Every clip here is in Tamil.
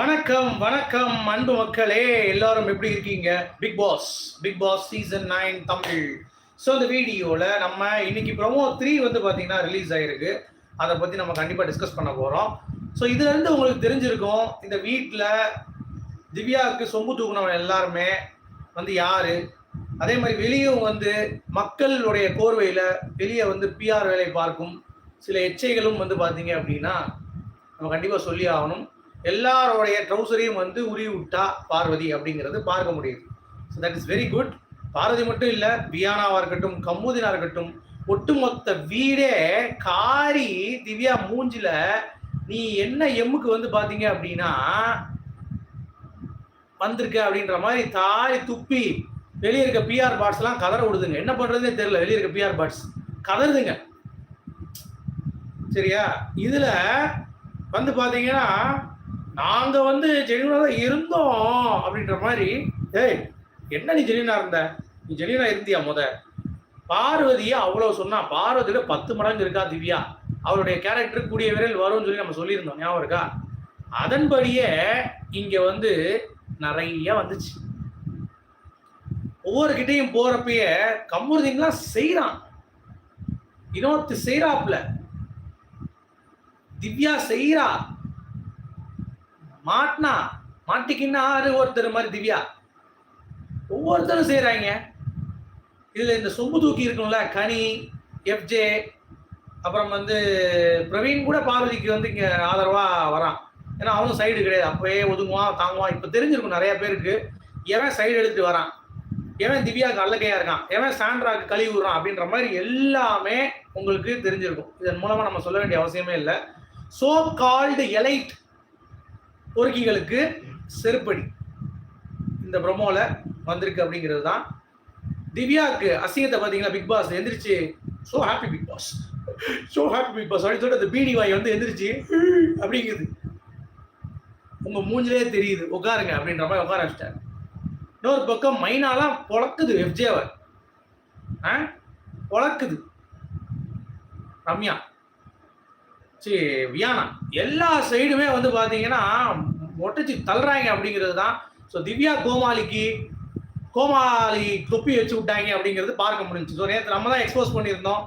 வணக்கம் வணக்கம் அன்பு மக்களே. எல்லாரும் எப்படி இருக்கீங்க? Bigg Boss Bigg Boss season nine Tamil. So இந்த வீடியோவில் நம்ம இன்னைக்கு ப்ரோமோ த்ரீ வந்து பார்த்தீங்கன்னா ரிலீஸ் ஆயிருக்கு. அதை பற்றி நம்ம கண்டிப்பாக டிஸ்கஸ் பண்ண போகிறோம் ஸோ இதுலேருந்து உங்களுக்கு தெரிஞ்சிருக்கும் இந்த வீட்டில் திவ்யாவுக்கு சொம்பு தூக்குனவன் எல்லாருமே வந்து யார்? அதே மாதிரி வெளியும் வந்து மக்களுடைய கோர்வையில் வெளியே வந்து பிஆர் வேலை பார்க்கும் சில எச்சைகளும் வந்து பார்த்தீங்க அப்படின்னா நம்ம கண்டிப்பாக சொல்லி ஆகணும். எல்லாரோடைய ட்ரௌசரையும் வந்து உருவி விட்டா பார்வதி அப்படிங்கிறது பார்க்க முடியுது. So that is very good Parvathi மட்டும் இல்லை பியானாவாக இருக்கட்டும் கம்முதினா இருக்கட்டும் ஒட்டுமொத்த வீடே காரி திவ்யா மூஞ்சில நீ என்ன எம்முக்கு வந்து பார்த்தீங்க அப்படின்னா வந்திருக்க அப்படின்ற மாதிரி தாய் துப்பி வெளியே இருக்க பிஆர் பாட்ஸ் எல்லாம் கதற விடுதுங்க. என்ன பண்ணுறதுனே தெரியல. வெளியே இருக்க பிஆர் பாட்ஸ் கதறுதுங்க. சரியா? இதுல வந்து பாத்தீங்கன்னா நாங்க வந்து ஜெனியூனா தான் இருந்தோம் அப்படின்ற மாதிரி ஏய் என்ன நீ ஜெனியூனா இருந்த? நீ ஜெனியூனா இருந்தியா முத? பார்வதியை அவ்வளவு சொன்னா பார்வதியில பத்து மடங்கு இருக்கா திவ்யா? அவருடைய கேரக்டர் கூடிய விரைவில் வரும்னு சொல்லி நம்ம சொல்லியிருந்தோம் ஞாபகம் இருக்கா? அதன்படியே இங்க வந்து நிறைய வந்துச்சு. ஒவ்வொரு கிட்டையும் போறப்பயே கம்முறுதிங்களாம் செய்யறான் இன்னொருத்து செய்யறாப்ல திவ்யா செய்யறா மாட்டினா மாட்டிக்கின்னாரு ஒருத்தர் மாதிரி திவ்யா. ஒவ்வொருத்தரும் செய்கிறாங்க இதில் இந்த சொம்பு தூக்கி இருக்கும்ல கனி எஃப்ஜே அப்புறம் வந்து பிரவீன் கூட பார்வதிக்கு வந்து இங்கே ஆதரவாக வரான். ஏன்னா அவனும் சைடு கிடையாது. அப்போயே ஒதுங்குவான் தாங்குவான். இப்போ தெரிஞ்சிருக்கும் நிறைய பேருக்கு. எவன் சைடு எடுத்து வரான்? எவன் திவ்யாவுக்கு அல்லகையா இருக்கான்? எவன் சாண்ட்ராக்கு கழுவி விடுறான்? அப்படின்ற மாதிரி எல்லாமே உங்களுக்கு தெரிஞ்சிருக்கும். இதன் மூலமாக நம்ம சொல்ல வேண்டிய அவசியமே இல்லை. சோ கால்டு எலைட் பொறுக்கிகளுக்கு செருப்படி. இந்த ப்ரொமோல வந்திருக்கு அப்படிங்கிறது தான். திவ்யாவுக்கு அசிங்கத்தை பார்த்தீங்கன்னா பிக் பாஸ் எந்திரிச்சு so happy Bigg Boss so happy Bigg Boss அப்படின்னு சொல்லிட்டு அந்த பீடி வாய் வந்து எந்திரிச்சு அப்படிங்குது. உங்க மூஞ்சிலே தெரியுது உட்காருங்க அப்படின்ற மாதிரி உட்கார வச்சிட்டாரு. இன்னொரு பக்கம் மைனாலாம் பொழக்குது எஃப்ஜேவை ஆ? பொழக்குது. ரம்யா. சி வியானா. எல்லா சைடுமே வந்து பார்த்தீங்கன்னா ஒட்டச்சி தள்ளுறாங்க அப்படிங்கிறது தான். ஸோ திவ்யா கோமாளிக்கு கோமாளி தொப்பி வச்சு விட்டாங்க அப்படிங்கிறது பார்க்க முடிஞ்சு ஸோ நேற்று நம்ம தான் எக்ஸ்போஸ் பண்ணியிருந்தோம்.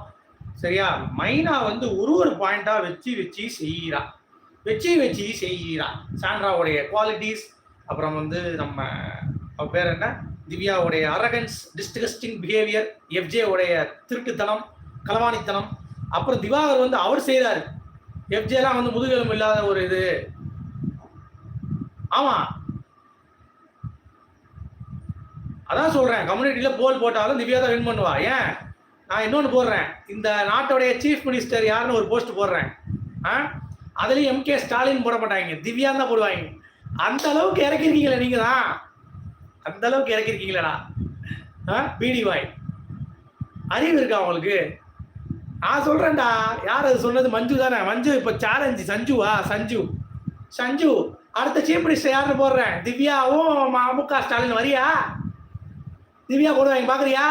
சரியா? மைனா வந்து ஒரு ஒரு பாயிண்டாக வச்சு வச்சு செய்கிறா வச்சு வச்சு செய்கிறா சாண்ட்ராவுடைய குவாலிட்டிஸ் அப்புறம் வந்து நம்ம பேர் என்ன? திவ்யாவுடைய அரகன்ஸ் டிஸ்கஸ்டிங் பிஹேவியர் எஃப்ஜே உடைய திருட்டுத்தனம் களவாணித்தனம். அப்புறம் திவாகர் வந்து அவர் செய்கிறாரு எஃப்ஜேலாம் வந்து முதுகெலும்பு இல்லாத ஒரு இது. ஆமா. அதான் சொல்றேன். கம்யூனிட்டியில போல் போட்டாலும் திவ்யா தான் வின் பண்ணுவா. ஏன்? நான் இன்னொன்று போடுறேன். இந்த நாட்டுடைய சீஃப் மினிஸ்டர் யாருன்னு ஒரு போஸ்ட் போடுறேன். ஆ? அதுலயும் எம்கே ஸ்டாலின் போட மாட்டாங்க. திவ்யா தான் போடுவாங்க. அந்த அளவுக்கு இறக்கிருக்கீங்களே நீங்க தான். அந்த அளவுக்கு இறக்கிருக்கீங்களா ஆ? பிடி வாய் அறிவு இருக்கா அவங்களுக்கு நான் சொல்றேன்டா. யார் அது சொன்னது? மஞ்சு தானே? மஞ்சு இப்போ சேலஞ்சு சஞ்சுவா? சஞ்சு. சஞ்சு அடுத்த சீஃப் மினிஸ்டர் யாருன்னு போடுறேன். திவ்யாவும் மு க ஸ்டாலின் வரியா? திவ்யா போடுவாங்க பாக்குறியா?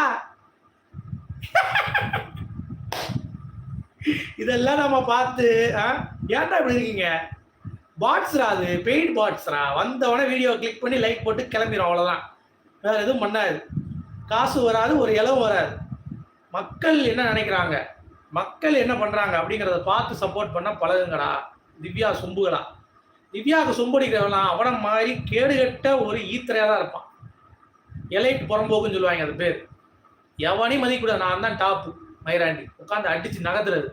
இதெல்லாம் நம்ம பார்த்து ஏன்டா இப்படி இருக்கீங்க? பாட்ஸ்ரா அது? பெய்ட் பாட்ஸ்ரா வந்தவொடனே வீடியோ கிளிக் பண்ணி லைக் போட்டு கிளம்பிடும் அவ்வளோதான் வேற எதுவும் பண்ணாது. காசு வராது ஒரு இளவு வராது. மக்கள் என்ன நினைக்கிறாங்க? மக்கள் என்ன பண்ணுறாங்க அப்படிங்கிறத பார்த்து சப்போர்ட் பண்ண பழகுங்கடா. திவ்யா சொம்புகளா. திவ்யாவுக்கு சொம்படிக்கிறவெல்லாம் அவனை மாதிரி கேடுகட்ட ஒரு ஈத்திரையாக தான் இருப்பான். இலைக்கு புறம்போக்குன்னு சொல்லுவாங்க அது பேர். எவனையும் மதிக்கூடாது நான் தான் டாப்பு மயிராண்டி. உட்காந்து அடித்து நகர்த்துறது.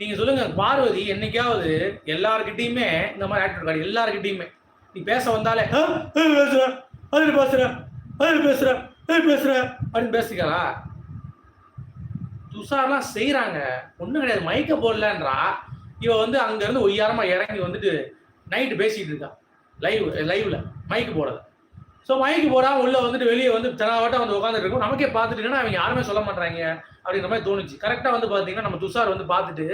நீங்கள் சொல்லுங்கள் பார்வதி என்னைக்காவது எல்லாருக்கிட்டேயுமே இந்த மாதிரி ஆக்டர் கார்டு எல்லாருக்கிட்டேயுமே நீ பேச வந்தாலே பேசுகிறேன் அதில் பேசுகிறேன் அதில் பேசுகிறேன் அதில் பேசுற? அப்படின்னு பேசிக்கலாம் துஷார்லாம் செய்கிறாங்க ஒன்றும் கிடையாது. மயக்க போடலன்றா. இவ வந்து அங்கேருந்து ஒய்யாரமாக இறங்கி வந்துட்டு நைட்டு பேசிகிட்டு இருக்கா. லைவ் லைவில் மைக்கு போடுறது ஸோ மைக்கு போடாமல் உள்ளே வந்துட்டு வெளியே வந்து தெனாவட்டம் வந்து உட்காந்துட்டு இருக்கும். நமக்கே பார்த்துட்டுங்கன்னா அவங்க யாருமே சொல்ல மாட்டாங்க அப்படின்ற மாதிரி தோணுச்சு. கரெக்டாக வந்து பார்த்தீங்கன்னா நம்ம துஷார் வந்து பார்த்துட்டு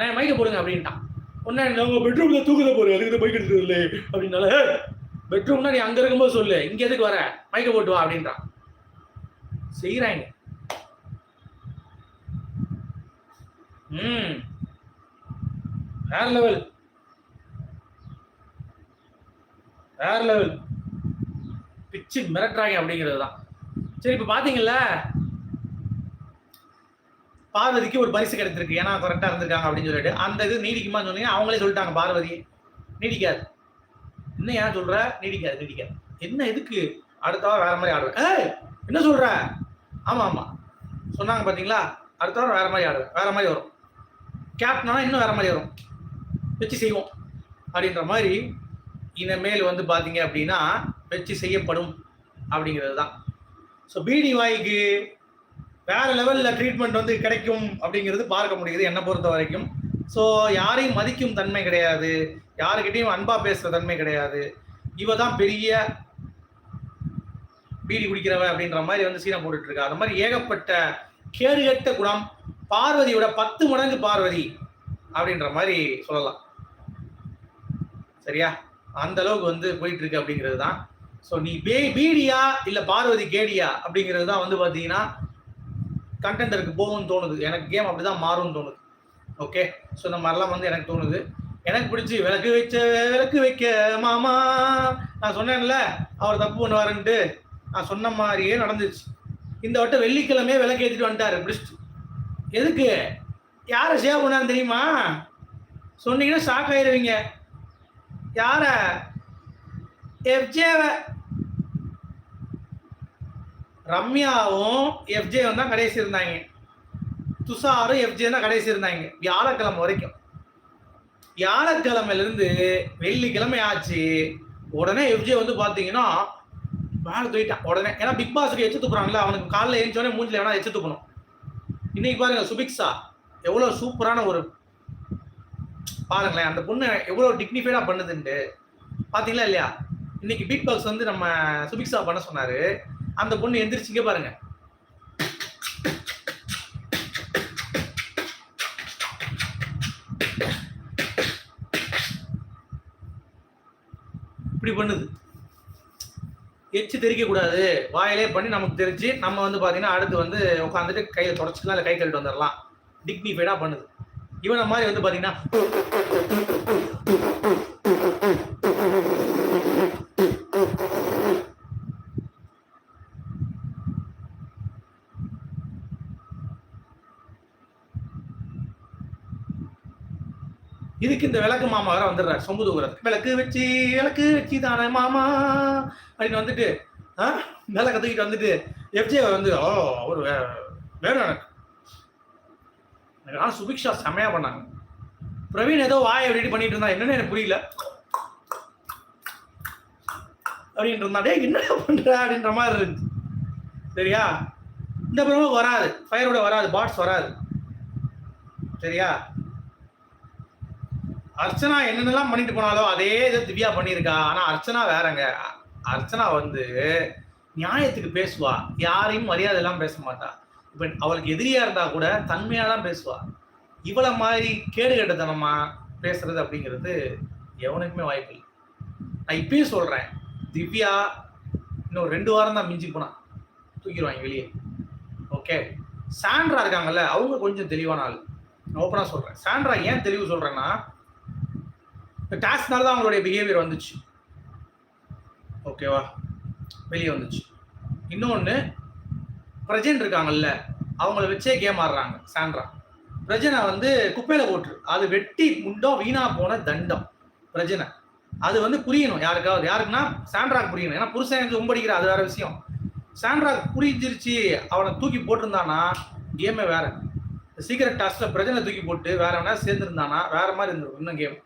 நான் மைக்க போடுங்க அப்படின்ட்டான். உடனே உங்கள் பெட்ரூமில் தூக்குத போகிறேன் அதுக்கு மைக் எடுக்கிறது இல்லை அப்படின்னால பெட்ரூம்னா நீ அங்கே இருக்கும்போது சொல்லு. இங்கே எதுக்கு வர? மைக்க போட்டு வா அப்படின்றான் செய்கிறாங்க ம். வேற லெவல் வேற லெவல் பிச்சு மிரட்டுறாங்க அப்படிங்கிறது தான். சரி இப்போ பார்த்தீங்கல்ல பார்வதிக்கு ஒரு பரிசு கிடைத்திருக்கு. ஏன்னா கரெக்டாக இருந்திருக்காங்க அப்படின்னு சொல்லிட்டு. அந்த இது நீடிக்குமா சொன்னீங்க. அவங்களே சொல்லிட்டாங்க பார்வதி. நீடிக்காது. என்ன ஏன் சொல்ற? நீடிக்காது நீடிக்காது. என்ன எதுக்கு? அடுத்த வாரம் வேற மாதிரி ஆடுவேன். ஏய் என்ன சொல்ற? ஆமா ஆமா. சொன்னாங்க பார்த்தீங்களா அடுத்த வாரம் வேற மாதிரி ஆடுவேன். வேற மாதிரி வரும். கேப்டனா இன்னும் வேற மாதிரி வரும். வச்சு செய்வோம். அப்படின்ற மாதிரி இனிமேல் வந்து பார்த்தீங்க அப்படின்னா வச்சு செய்யப்படும் அப்படிங்கிறது தான். ஸோ பிடி வாய்க்கு வேற லெவலில் ட்ரீட்மெண்ட் வந்து கிடைக்கும் அப்படிங்கிறது பார்க்க முடியுது என்னை பொறுத்த வரைக்கும். ஸோ யாரையும் மதிக்கும் தன்மை கிடையாது. யாருக்கிட்டையும் அன்பாக பேசுகிற தன்மை கிடையாது. இவ தான் பெரிய பீடி குடிக்கிறவ அப்படின்ற மாதிரி வந்து சீனை போட்டுட்ருக்கா அந்த மாதிரி ஏகப்பட்ட கேடுகட்ட குணம் பார்வதியோட பத்து மடங்கு பார்வதி அப்படின்ற மாதிரி சொல்லலாம். சரியா? அந்த அளவுக்கு வந்து போயிட்டு இருக்கு அப்படிங்கிறது தான். ஸோ நீ பே பீடியா இல்லை பார்வதி கேடியா அப்படிங்கிறது தான் வந்து பார்த்தீங்கன்னா கண்டென்டருக்கு போகும்னு தோணுது. எனக்கு கேம் அப்படி தான் மாறும்னு தோணுது. ஓகே ஸோ இந்த மாதிரிலாம் வந்து எனக்கு தோணுது. எனக்கு பிடிச்சி விளக்கு வைச்ச விளக்கு வைக்க மாமா நான் சொன்னேன்ல அவர் தப்பு பண்ணுவாருன்ட்டு. நான் சொன்ன மாதிரியே நடந்துச்சு. இந்த வட்டம் வெள்ளிக்கிழமையே விளக்கு ஏற்றிட்டு வந்துட்டாரு பிடிச்சிட்டு. எதுக்கு? யாரை சேவ் பண்ணார் தெரியுமா? சொன்னீங்கன்னா ஷாக் ஆயிடுவீங்க யார? எஃப்ஜேவை ரம்யாவும் எஃப்ஜேவும் தான் கடைசி இருந்தாங்க. துஷாரும் எஃப்ஜே தான் கடைசி இருந்தாங்க. வியாழக்கிழமை வரைக்கும். வியாழக்கிழமையிலேருந்து வெள்ளிக்கிழமை ஆச்சு. உடனே எஃப்ஜே வந்து பார்த்தீங்கன்னா மேலே தூக்கிட்டான். உடனே. ஏன்னா பிக் பாஸுக்கு எச்சு துப்புறாங்களே அவனுக்கு காலைல எழுந்தோடனே மூஞ்சில் வேணா எச்சு துப்பணும் இன்னைக்கு பாருங்க சுபிக்ஷா. எவ்வளோ சூப்பரான ஒரு பாருங்களேன் அந்த பொண்ணு எவ்வளோ டிக்னிஃபைடாக பண்ணுதுன்ட்டு. பார்த்தீங்களா இல்லையா? இன்னைக்கு பீட் பாக்ஸ் வந்து நம்ம சுபிக்ஷா பண்ண சொன்னார். அந்த பொண்ணு எந்திரிச்சிங்க பாருங்க. இப்படி பண்ணுது. எச்சு தெரிக்கக்கூடாது. வாயிலே பண்ணி நமக்கு தெரிஞ்சு நம்ம வந்து பார்த்தீங்கன்னா அடுத்து வந்து உட்காந்துட்டு கையில் தொடச்சிக்கலாம் இல்லை கை கழுவிட்டு வந்துடலாம் டிக்னிஃபைடாக பண்ணுது. இவனை மாதிரி வந்து பார்த்தீங்கன்னா இதுக்கு இந்த விளக்கு மாமா வேற வந்துடுறாரு சொம்பு தூக்குறதுக்கு விளக்கு வச்சு விளக்கு வச்சு தானே மாமா? அப்படின்னு வந்துட்டு ஆ? விளக்க கற்றுக்கிட்டு வந்துட்டு எஃப்ஜே வந்து ஓ அவர் வேணும் எனக்கு. எனக்கு ஆனால் சுபிக்ஷா செமையா பண்ணாங்க. பிரவீன் ஏதோ வாயை ரெடி பண்ணிட்டு இருந்தா என்னன்னு எனக்கு புரியல. அப்படின்ட்டு இருந்தா டே என்ன பண்ற? அப்படின்ற மாதிரி இருந்துச்சு. சரியா? இந்த ப்ரோமோ வராது. ஃபயரோட வராது. பாட்ஸ் வராது. சரியா? அர்ச்சனா என்னென்னலாம் பண்ணிட்டு போனாலோ அதே இதை திவ்யா பண்ணியிருக்கா. ஆனால் அர்ச்சனா வேறங்க. அர்ச்சனா வந்து நியாயத்துக்கு பேசுவா. யாரையும் மரியாதை எல்லாம் பேச மாட்டா. இப்போ அவளுக்கு எதிரியா இருந்தா கூட தன்மையாக தான் பேசுவா. இவளை மாதிரி கேடு கெட்டத்தனமா பேசுறது அப்படிங்கிறது எவனுக்குமே வாய்ப்பு இல்லை. நான் இப்பயும் சொல்றேன். திவ்யா இன்னும் ரெண்டு வாரம் தான் மிஞ்சி போனா. தூக்கிடுவாங்க வெளியே. ஓகே சாண்ட்ரா இருக்காங்கல்ல அவங்க கொஞ்சம் தெளிவான ஆள். நான் ஓப்பனாக சொல்கிறேன் சாண்ட்ரா ஏன் தெளிவு சொல்கிறேன்னா இந்த டாஸ்க்னால தான் அவங்களுடைய பிஹேவியர் வந்துச்சு. ஓகேவா வெளியே வந்துச்சு. இன்னொன்று பிரஜன் இருக்காங்கல்ல அவங்கள வச்சே கேம் ஆடுறாங்க சாண்ட்ரா. பிரஜனை வந்து குப்பையில போட்டுரு அது வெட்டி முண்டம் வீணா போன தண்டம் பிரஜனை. அது வந்து புரியணும் யாருக்காவது. யாருக்குன்னா சாண்ட்ராக்கு புரியணும். ஏன்னா புருஷன் எனக்கு உம்படிக்கிற அது வேற விஷயம். சாண்ட்ராக் புரிஞ்சிருச்சு அவனை தூக்கி போட்டிருந்தானா கேமே வேற. சீக்கிரம் டாஸ்க்ல பிரஜனை தூக்கி போட்டு வேற வேணா சேர்ந்துருந்தானா வேற மாதிரி இருந்திருக்கும் இன்னும் கேம்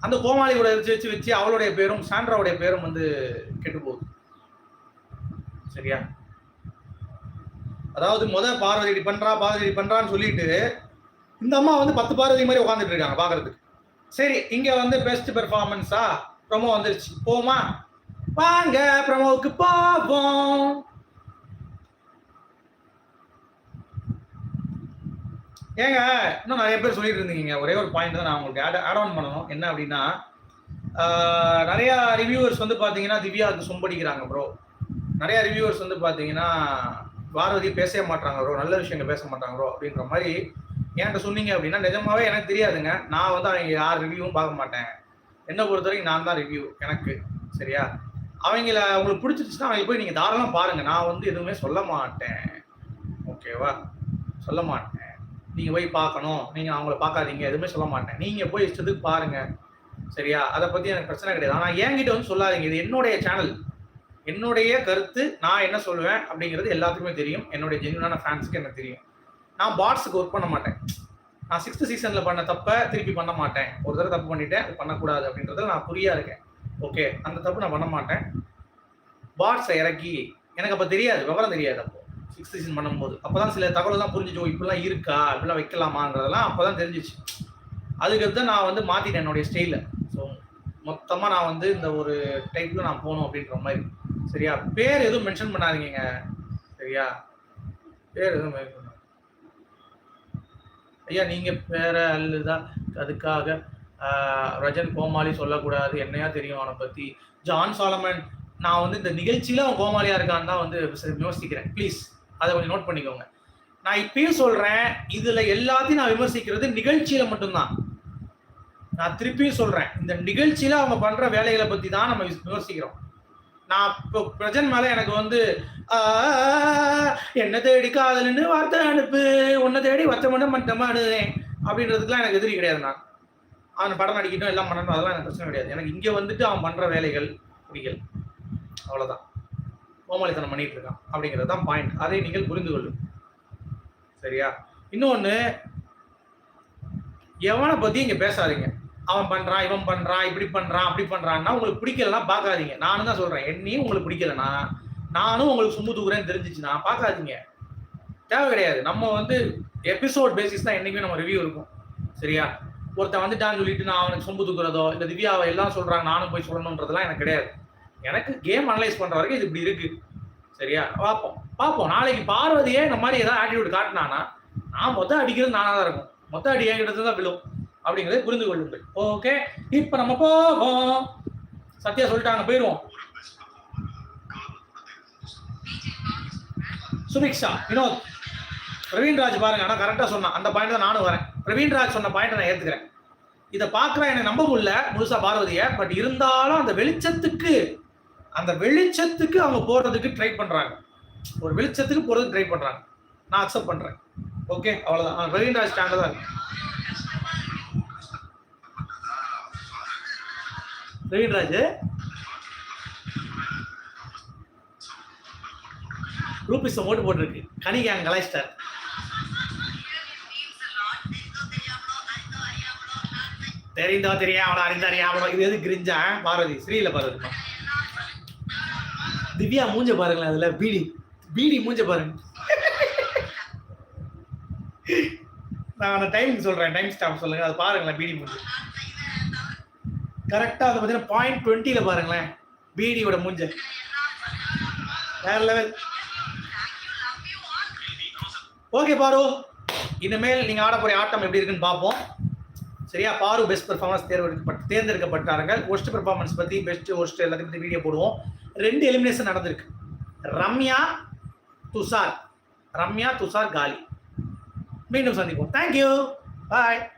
அந்த கோமாளியோட வச்சு வச்சு வச்சு அவளுடைய பேரும் சாண்ட்ராவுடைய பேரும் வந்து கெட்டு போகுது. சரியா? அதாவது முத பார்வதி இப்படி பண்றா பார்வதி இப்படி பண்றான்னு சொல்லிட்டு இந்த அம்மா வந்து பத்து பார்வதி மாதிரி உட்காந்துட்டு இருக்காங்க பாக்குறதுக்கு சரி இங்க வந்து பெஸ்ட் பெர்ஃபார்மன்ஸா ப்ரொமோ வந்துருச்சு. போமா வாங்க ப்ரமோவுக்கு போவோம். ஏங்க இன்னும் நிறைய பேர் சொல்லிட்டு இருந்தீங்க ஒரே ஒரு பாயிண்ட் தான் நான் உங்களுக்கு ஆட் ஆட் ஆன் பண்ணணும். என்ன அப்படின்னா நிறைய ரிவ்யூவர்ஸ் வந்து பார்த்தீங்கன்னா திவ்யாவுக்கு சொம்படிக்கிறாங்க ப்ரோ நிறைய ரிவ்யூவர்ஸ் வந்து பார்த்தீங்கன்னா பாரதி பேசவே மாட்டாங்க ப்ரோ நல்ல விஷயங்கள் பேச மாட்டாங்க ப்ரோ அப்படின்ற மாதிரி என்கிட்ட சொன்னீங்க அப்படின்னா நிஜமாவே எனக்கு தெரியாதுங்க. நான் வந்து அவங்க யார் ரிவ்யூவும் பார்க்க மாட்டேன். என்னை பொறுத்த வரைக்கும் நான் தான் ரிவ்யூ எனக்கு. சரியா? அவங்கள உங்களுக்கு பிடிச்சிருச்சுன்னா அவங்க போய் நீங்கள் தாராளம் பாருங்க. நான் வந்து எதுவுமே சொல்ல மாட்டேன். ஓகேவா சொல்ல மாட்டேன். நீங்கள் போய் பார்க்கணும். நீங்கள் அவங்கள பார்க்காதீங்க. எதுவுமே சொல்ல மாட்டேன். நீங்கள் போய் இஷ்டத்துக்கு பாருங்க. சரியா? அதை பற்றி எனக்கு பிரச்சனை கிடையாது. ஆனால் என்கிட்ட வந்து சொல்லாதீங்க. இது என்னுடைய சேனல் என்னுடைய கருத்து. நான் என்ன சொல்லுவேன் அப்படிங்கிறது எல்லாத்துக்குமே தெரியும். என்னுடைய ஜென்யூனான ஃபேன்ஸுக்கு எனக்கு தெரியும். நான் பாட்ஸுக்கு ஒர்க் பண்ண மாட்டேன். நான் சிக்ஸ்த் சீசனில் பண்ண தப்பை திருப்பி பண்ண மாட்டேன். ஒரு தடவை தப்பு பண்ணிட்டேன். பண்ணக்கூடாது அப்படின்றதுல நான் புரியா இருக்கேன். ஓகே அந்த தப்பு நான் பண்ண மாட்டேன். பாட்ஸை இறக்கி. எனக்கு அப்போ தெரியாது. விவரம் தெரியாது அப்போ. சிக்ஸ்த் சீசன் பண்ணும்போது அப்போ தான் சில தகவலாம் புரிஞ்சிச்சு இப்படிலாம் இருக்கா இப்படிலாம் வைக்கலாமாங்கிறதெல்லாம் அப்போ தான் தெரிஞ்சிச்சு. அதுக்கடுத்து நான் வந்து மாற்றிட்டேன் என்னுடைய ஸ்டைலில் ஸோ மொத்தமாக நான் வந்து இந்த ஒரு டைப்பில் நான் போகணும் அப்படின்ற மாதிரி. சரியா? பேர் எதுவும் மென்ஷன் பண்ணாதீங்க சரியா? பேர் எதுவும் ஐயா நீங்கள் பேர அல்லுதா அதுக்காக ரஜன் கோமாளி சொல்லக்கூடாது என்னையா தெரியும் அவனை பற்றி ஜான் சாலமன் நான் வந்து இந்த நிகழ்ச்சியில அவன் கோமாளியாக இருக்கான்னு தான் வந்து யோசிக்கிறேன் ப்ளீஸ் அதை கொஞ்சம் நோட் பண்ணிக்கோங்க. நான் இப்பயும் சொல்றேன் இதுல எல்லாத்தையும் நான் விமர்சிக்கிறது நிகழ்ச்சியில மட்டும்தான். நான் திருப்பியும் சொல்றேன் இந்த நிகழ்ச்சியில அவங்க பண்ற வேலைகளை பத்தி தான் நம்ம விமர்சிக்கிறோம். நான் இப்போ பிரஜன் மேல எனக்கு வந்து என்ன தேடி காதல்னு வார்த்தை அனுப்பு உன்னை தேடி வச்ச மட்டும் மட்டுமானு அப்படின்றதுக்குலாம் எனக்கு எதிரி கிடையாது நான். அவன் படம் நடிக்கட்டும் எல்லாம் பண்ணணும் அதெல்லாம் எனக்கு பிரச்சனை கிடையாது. எனக்கு இங்கே வந்துட்டு அவன் பண்ற வேலைகள் பிடிக்கல் அவ்வளோதான் கோமாளித்தனம் பண்ணிட்டு இருக்கான் அப்படிங்கிறது தான் பாயிண்ட் அதை நீங்கள் புரிந்து கொள்ளும். சரியா? இன்னொன்று எவனை பற்றி இங்கே பேசாதீங்க. அவன் பண்ணுறான் இவன் பண்ணுறான் இப்படி பண்ணுறான் அப்படி பண்ணுறான்னா உங்களுக்கு பிடிக்கலன்னா பார்க்காதீங்க. நானும் தான் சொல்கிறேன் என்னையும் உங்களுக்கு பிடிக்கலனா நானும் உங்களுக்கு சும்மு தூக்குறேன்னு தெரிஞ்சிச்சுன்னா பார்க்காதீங்க. தேவை கிடையாது. நம்ம வந்து எபிசோட் பேசிஸ் தான் என்றைக்குமே நம்ம ரிவ்யூ இருக்கும். சரியா? ஒருத்தன் வந்துட்டான்னு சொல்லிட்டு நான் அவனுக்கு சொம்பு தூக்குறதோ இல்லை திவ்யாவை எல்லாம் சொல்கிறாங்க நானும் போய் சொல்லணுன்றதெல்லாம் எனக்கு கிடையாது. எனக்கு கேம் அனலைஸ் பண்ற வரைக்கும் இது இப்படி இருக்கு. சரியா? பார்ப்போம் பார்ப்போம் நாளைக்கு பார்வதியே இந்த மாதிரி ஏதாவது ஆட்டிடியூட் காட்டினானா நான் மொத்தம் அடிக்கிறது நானாக தான் இருக்கும். மொத்த அடி என்கிட்ட தான் விழும்? அப்படிங்கிறத புரிந்து கொள்ளுங்கள். ஓகே இப்போ நம்ம போவோம். சத்யா சொல்லிட்டாங்க போயிடுவோம். சுபிக்ஷா வினோத். பிரவீன்ராஜ் பாருங்க. ஆனால் கரெக்டாக சொன்னான். அந்த பாயிண்ட் தான் நானும் வரேன். பிரவீன்ராஜ் சொன்ன பாயிண்ட் நான் ஏற்றுக்கிறேன் இதை பார்க்குறேன் எனக்கு நம்ப முடியல முழுசா பார்வதியை. பட் இருந்தாலும் அந்த வெளிச்சத்துக்கு அந்த வெளிச்சத்துக்கு அவங்க போறதுக்கு ட்ரை பண்றாங்க. ஒரு வெளிச்சத்துக்கு போறதுக்கு ட்ரை பண்றாங்க. நான் அக்செப்ட் பண்றேன். ஓகே அவ்வளவுதான். ரவீந்திரா ஸ்டாண்ட் தான் இருக்கு. பிரவீன்ராஜ் ரூபிஸ் ஓட்டு போட்டிருக்கு. கனி கேங் தெரிந்தோ தெரியாமலோ அறிந்தறியாமலோ இது எது கிரிஞ்சா பார்வதி. ஸ்ரீல பார்வதி. திவ்யா மூஞ்ச பாருங்களேன் அதுல. பீடி. பீடி மூஞ்ச பாருங்க. நான் அந்த டைமிங் சொல்றேன். டைம் ஸ்டாப் சொல்லுங்க. அது பாருங்களேன் பீடி மூஞ்ச. கரெக்டா அதை பார்த்தீங்கன்னா பாயிண்ட் டுவெண்ட்டில பாருங்களேன். பீடியோட மூஞ்ச. வேற லெவல் ஓகே பாரு. இனிமேல் நீங்க ஆட போகிற ஆட்டம் எப்படி இருக்குன்னு பார்ப்போம். சரியா? பாரு பெஸ்ட் பெர்ஃபார்மன்ஸ் தேர்ந்தெடுக்கப்பட்ட தேர்ந்தெடுக்கப்பட்டார்கள். ஒஸ்ட் பெர்ஃபார்மன்ஸ் பத்தி பெஸ்ட் ஒஸ்ட் எல்லாத்தையும் பத்தி வீடியோ போடுவோம். ரெண்டு எலிமினேஷன் நடந்திருக்கு. ரம்யா துஷார். ரம்யா துஷார் காலி. மீண்டும் சந்திப்போம். Thank you bye